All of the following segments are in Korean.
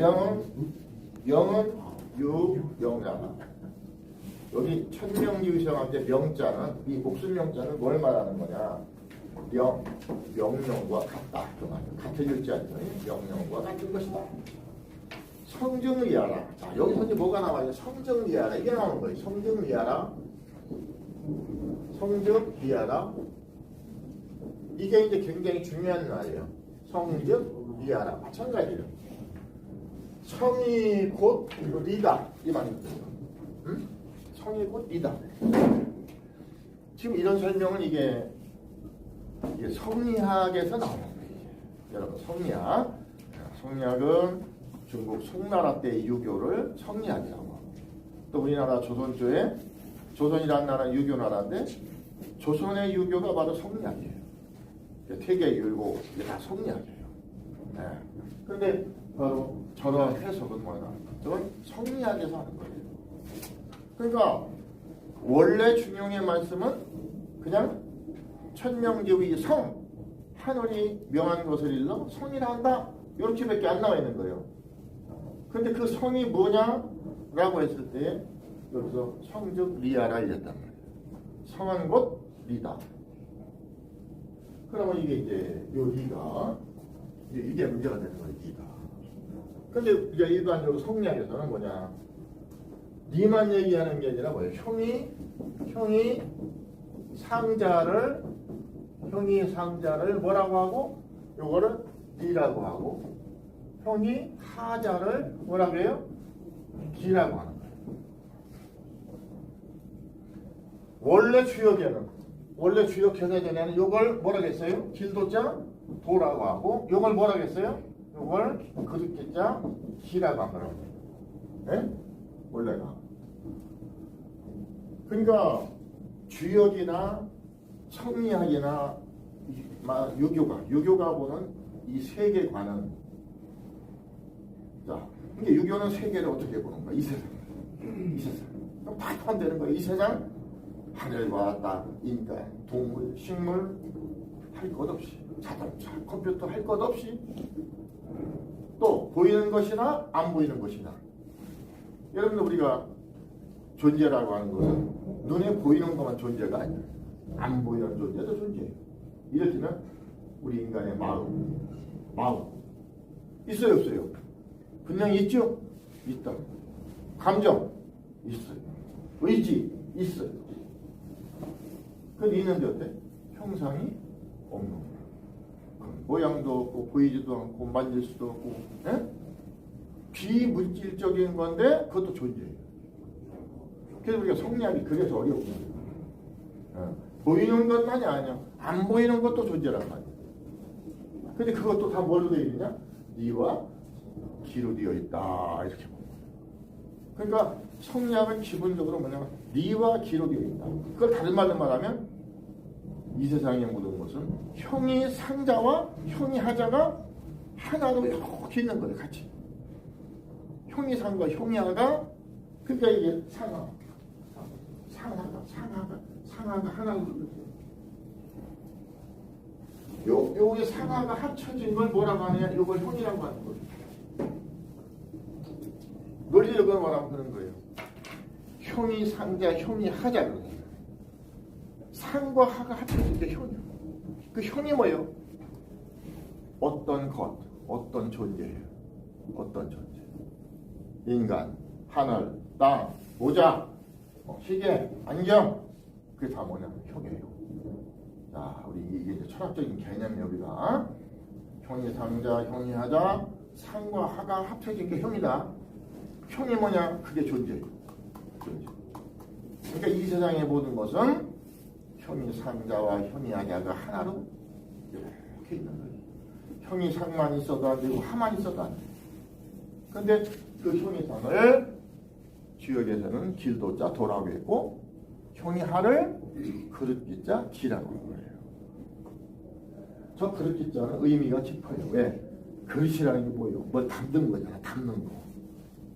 영은 영은 유영자다. 여기 천명유성한테 명자는 이 목숨 명자는 뭘 말하는 거냐? 명 명령과 같다. 그 말. 같은 일자 아니에요? 명령과 같은 것이다. 성정리하라. 자 여기서 이제 뭐가 나와요? 성정리하라 이게 나오는 거예요. 성정리하라. 성정리하라. 이게 이제 굉장히 중요한 말이에요. 성정리하라. 마찬가지예요. 성이 곧 리다 이 말입니다. 응? 성이 곧 리다. 지금 이런 설명은 이게, 이게 성리학에서 거예요. 여러분 성리학, 성리학은 중국 송나라 때 유교를 성리학이라고 하고 또 우리나라 조선조에 조선이라는 나라는 유교 나라인데 조선의 유교가 바로 성리학이에요. 퇴계율고 이게 다 성리학이에요. 네. 그런데 바로 저런 해석은 뭐냐? 저건 성리학에서 하는 거예요. 그러니까 원래 중용의 말씀은 그냥 천명제의 성 하늘이 명한 것을 일러 성이라 한다 이렇게밖에 안 나와 있는 거예요. 근데 그 성이 뭐냐라고 했을 때 여기서 성즉 리아라 이랬단 말이에요. 성은 곧 리다. 그러면 이게 이제 요 리가 이게 문제가 되는 거예요. 리가. 근데 우리가 일반적으로 성리학에서는 뭐냐? 니만 얘기하는 게 아니라 뭐예요? 형이 형이 상자를 형이 상자를 뭐라고 하고 요거를 니라고 하고 형이 하자를 뭐라고 해요? 기라고 하는 거예요. 원래 주역에는 원래 주역 개사전에는 요걸 뭐라고 했어요? 길도자 도라고 하고 요걸 뭐라고 했어요? 요걸 그릇기자 기라고 한 거라고. 예? 원래가. 그러니까 주역이나 마- 유교가 유교가 보는 이 세계관은 자, 그러니까 유교는 세계를 어떻게 보는 거야? 이 세상, 이 세상. 다 포함되는 거야. 이 세상 하늘과 땅, 인간, 동물, 식물 할 것 없이 자동차, 컴퓨터 할 것 없이 또 보이는 것이나 안 보이는 것이나 여러분들 우리가 존재라고 하는 것은 눈에 보이는 것만 존재가 아니에요. 안 보이는 존재도 존재해요. 이를테면 우리 인간의 마음, 마음 있어요 없어요? 분명히 있죠? 있다. 감정 있어요. 의지 있어요. 근데 있는데 어때? 형상이 없는. 그럼 모양도 없고 보이지도 않고 만질 수도 없고 예? 비물질적인 건데 그것도 존재해요. 그래서 우리가 성리학이 그래서 어려운 거예요. 어, 보이는 것만이 아니야. 안 보이는 것도 존재란 말이야. 근데 그것도 다 뭘로 되어 있냐? 니와 기로 되어 있다. 이렇게 보는 거야. 그러니까 성리학은 기본적으로 뭐냐면 니와 기로 되어 있다. 그걸 다른 말로 말하면 이 세상의 모든 것은 형이 상자와 형이 하자가 하나로 이렇게 있는 거예요. 같이. 형이 상과 형이 하가 그러니까 이게 상하 상하가 상하가 상하가 하나로 이렇게 요, 요게 상하가 합쳐진 걸 뭐라고 하느냐 요걸 형이라고 하는 거예요. 논리적으로 말하면 그런 거예요. 형이 상자, 형이 하자 그러는 거예요. 상과 하가 합쳐진 게 형이요. 그 형이 뭐예요? 어떤 것, 어떤 존재예요. 어떤 존재. 인간, 하늘, 땅, 모자, 뭐 시계, 안경. 그게 다 뭐냐면 형이에요. 자, 우리 이게 이제 철학적인 개념이 여기다. 형이 상자, 형이 하자, 상과 하가 합쳐진 게 형이다. 형이 뭐냐? 그게 존재예요. 존재. 그러니까 이 세상의 모든 것은 형이 상자와 형이 하자가 하나로 이렇게 있는 거예요. 형이 상만 있어도 안 되고 하만 있어도 안 돼요. 근데 그 형이 상을 지역에서는 길도자 도라고 했고 형이 하를 그릇기자 기라고 한 거예요. 저 그릇기자는 의미가 깊어요. 왜? 그릇이라는 게 뭐예요? 뭘 담는 거잖아. 담는 거.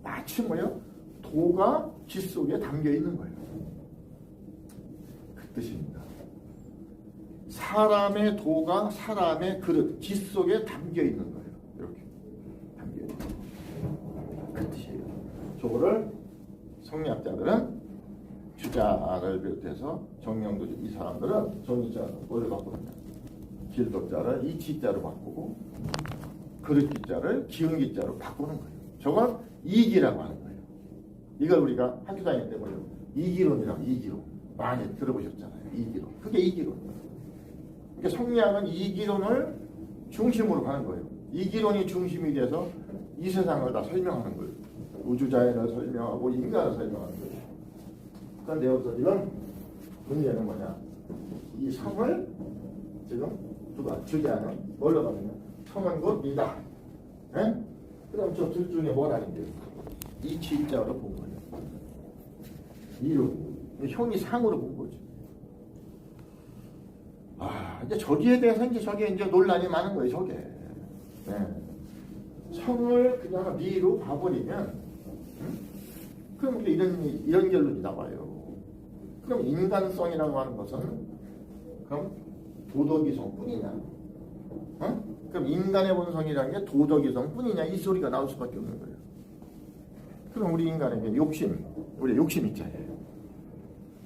마치 뭐요? 도가 기 속에 담겨 있는 거예요. 그 뜻입니다. 사람의 도가 사람의 그릇, 기 속에 담겨 있는 거예요. 이렇게 담겨 있는 거예요. 요거를 성리학자들은 주자를 비롯해서 정명도 이 사람들은 정리자를 뭘로 바꾸느냐 길도자를 이치자로 바꾸고 그릇 기자를 기운 기자로 바꾸는 거예요. 저건 이기라고 하는 거예요. 이걸 우리가 학교 다닐 때 뭐예요? 이기론이라고 이기론 많이 들어보셨잖아요. 이기론 그게 이기론. 그러니까 성리학은 이기론을 중심으로 가는 거예요. 이기론이 중심이 돼서 이 세상을 다 설명하는 거예요. 우주자연을 설명하고 인간을 설명하는 거예요. 그런데 여기서 지금 문제는 뭐냐? 이 성을 지금 누가 주제하는 뭘로 가느냐? 성은 곧 이다. 예? 그럼 저 둘 중에 뭐라는 게요? 이 지자로 본 거예요. 이로 형이 상으로 본 거죠. 아 이제 저기에 대해서 이제 저게 이제 논란이 많은 거예요. 저게. 예. 성을 그냥 미로 봐버리면 응? 그럼 이런 이런 결론이 나와요. 그럼 인간성이라고 하는 것은 그럼 도덕이성 뿐이냐? 어? 그럼 인간의 본성이라는 게 도덕이성 뿐이냐? 이 소리가 나올 수밖에 없는 거예요. 그럼 우리 인간에게 욕심, 우리 욕심 있잖아요.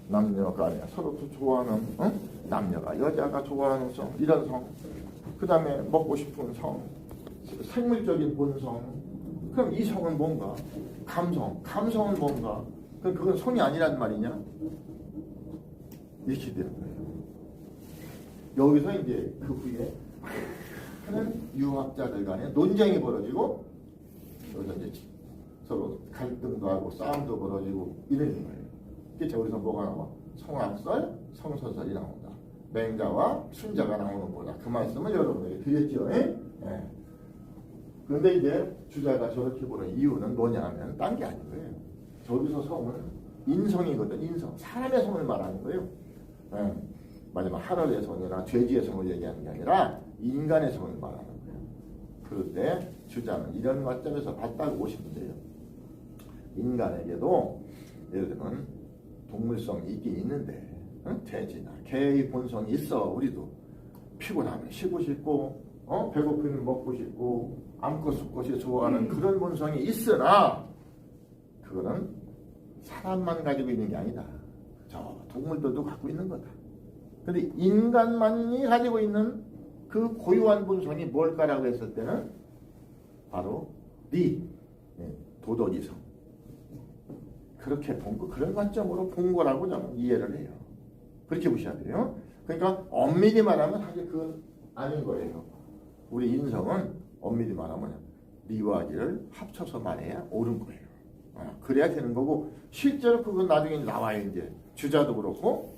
남녀가 아니라 서로 또 좋아하는 어? 남녀가 여자가 좋아하는 성 이런 성, 그 다음에 먹고 싶은 성, 생물적인 본성. 그럼 이 성은 뭔가? 감성, 감성은 뭔가? 그럼 그건 성이 아니란 말이냐? 이렇게 되는 거예요. 여기서 이제 그 후에 많은 유학자들 간에 논쟁이 벌어지고 여기서 이제 서로 갈등도 하고 싸움도 벌어지고 이러는 거예요. 그게 저기서 뭐가 나와? 성악설, 성서설이 나온다. 맹자와 순자가 나오는 거다. 그 말씀을 여러분에게 드렸죠. 예? 예. 그런데 이제 주자가 저렇게 보는 이유는 뭐냐면 딴 게 아닌 거예요. 저기서 성은 인성이거든, 인성. 사람의 성을 말하는 거예요. 예. 마지막 하늘의 성이나 죄지의 성을 얘기하는 게 아니라 인간의 성을 말하는 거예요. 때 주자는 이런 관점에서 봤다고 보시면 돼요. 인간에게도 예를 들면 동물성이 있긴 있는데 응? 돼지나 개의 본성이 있어 우리도 피곤하면 쉬고 싶고 어? 배고프면 먹고 싶고 암컷 수컷이 좋아하는 그런 본성이 있으나 그거는 사람만 가지고 있는 게 아니다. 저 동물들도 갖고 있는 거다. 근데 인간만이 가지고 있는 그 고유한 본성이 뭘까라고 했을 때는 바로 네 도덕이성. 그렇게 본 거, 그런 관점으로 본 거라고 저는 이해를 해요. 그렇게 보셔야 돼요. 그러니까 엄밀히 말하면 사실 그건 아닌 거예요. 우리 인성은 엄밀히 말하면 리와 기를 합쳐서 말해야 옳은 거예요. 아, 그래야 되는 거고 실제로 그건 나중에 나와요 이제 주자도 그렇고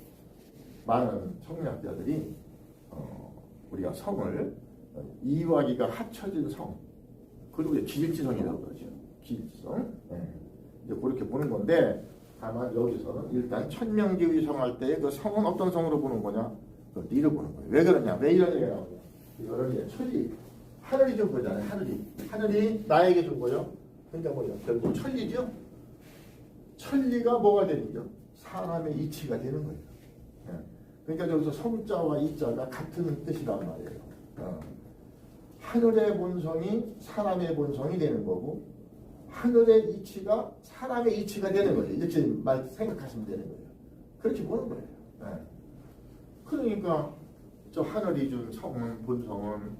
많은 성리학자들이 어, 우리가 성을 이와 기가 합쳐진 성 그리고 기일지성이라고 그러죠. 기일지성. 네. 이제 그렇게 보는 건데 다만 여기서는 일단 천명지의 성할 때 그 성은 어떤 성으로 보는 거냐? 그 니를 보는 거예요. 왜 그러냐? 왜 이런 얘기가 나오냐? 이거를 이제 천리 하늘이 준 거잖아요. 하늘이 하늘이 나에게 준 거요. 그러니까 뭐죠? 결국 천리죠. 천리가 뭐가 되는 죠 사람의 이치가 되는 거예요. 예. 그러니까 여기서 성자와 이자가 같은 뜻이란 말이에요. 어. 하늘의 본성이 사람의 본성이 되는 거고 하늘의 이치가 사람의 이치가 되는 거예요. 이렇게 말 생각하시면 되는 거예요. 그렇게 보는 거예요. 네. 그러니까 저 하늘이 준 성은 본성은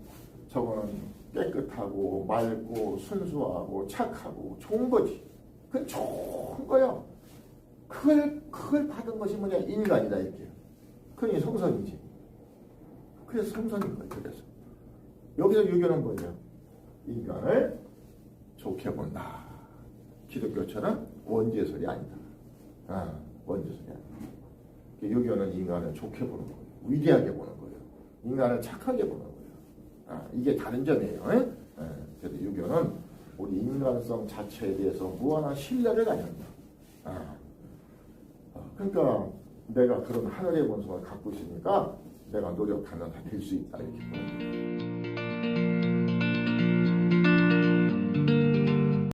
저거는 깨끗하고 맑고 순수하고 착하고 좋은 거지. 그건 좋은 거야. 그걸 그걸 받은 것이 뭐냐 인간이다 이렇게. 그게 성선이지. 그래서 성선인 거예요. 그래서 여기서 유교는 뭐냐? 인간을 좋게 본다. 기독교처럼 원죄 설이 아니다. 아, 원죄 설이 아니다. 유교는 인간을 좋게 보는 거예요. 위대하게 보는 거예요. 인간을 착하게 보는 거예요. 아, 이게 다른 점이에요. 에? 에, 그래서 유교는 우리 인간성 자체에 대해서 무한한 신뢰를 가진다. 아, 아, 그러니까 내가 그런 하늘의 본성을 갖고 있으니까 내가 노력하면 다 될 수 있다 이렇게 보는 거예요.